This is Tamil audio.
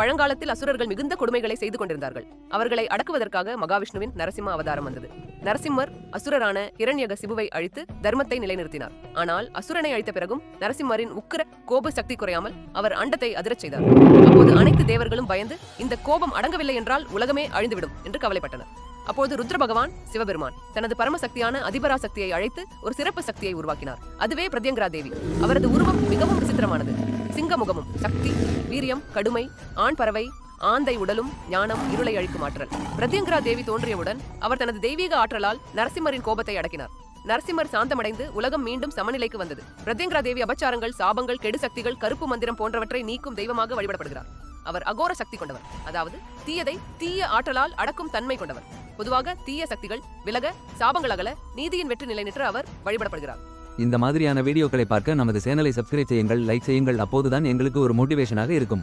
பழங்காலத்தில் அசுரர்கள் மிகுந்த கொடுமைகளை செய்து கொண்டிருந்தார்கள். அவர்களை அடக்குவதற்காக மகாவிஷ்ணுவின் நரசிம்ம அவதாரம் வந்தது. நரசிம்மர் அசுரரான இரண்யக சிபுவை அழித்து தர்மத்தை நிலைநிறுத்தினார். ஆனால் அசுரனை அழித்த பிறகும் நரசிம்மரின் உக்கிர கோப சக்தி குறையாமல் அவர் அண்டத்தை அதிரச் செய்தார். அப்போது அனைத்து தேவர்களும் பயந்து இந்த கோபம் அடங்கவில்லை என்றால் உலகமே அழிந்துவிடும் என்று கவலைப்பட்டனர். அப்போது ருத்ர பகவான் சிவபெருமான் தனது பரமசக்தியான அதிபரா சக்தியை அழைத்து ஒரு சிறப்பு சக்தியை உருவாக்கினார். அதுவே பிரத்யங்கரா தேவி. அவரது உருவம் மிகவும் விசித்திரமானது சிங்கமுகமும் சக்தி வீரியம் கடுமை ஆண் பறவை ஆந்தை உடலும் ஞானம் இருளை அழிக்கும் ஆற்றல். பிரத்யங்கரா தேவி தோன்றியவுடன் அவர் தனது தெய்வீக ஆற்றலால் நரசிம்மரின் கோபத்தை அடக்கினார். நரசிம்மர் சாந்தமடைந்து உலகம் மீண்டும் சமநிலைக்கு வந்தது. பிரத்யங்கரா தேவி அபச்சாரங்கள் சாபங்கள் கெடு சக்திகள் கருப்பு மந்திரம் போன்றவற்றை நீக்கும் தெய்வமாக வழிபடப்படுகிறார். அவர் அகோர சக்தி கொண்டவர். அதாவது தீயதை தீய ஆற்றலால் அடக்கும் தன்மை கொண்டவர். பொதுவாக தீய சக்திகள் விலக சாபங்கள் அகல நீதியின் வெற்றி நிலை நின்று அவர் வழிபடப்படுகிறார். இந்த மாதிரியான வீடியோக்களை பார்க்க நமது சேனலை சப்ஸ்கிரைப் செய்யுங்கள் லைக் செய்யுங்கள். அப்போதுதான் எங்களுக்கு ஒரு மோட்டிவேஷனாக இருக்கும்.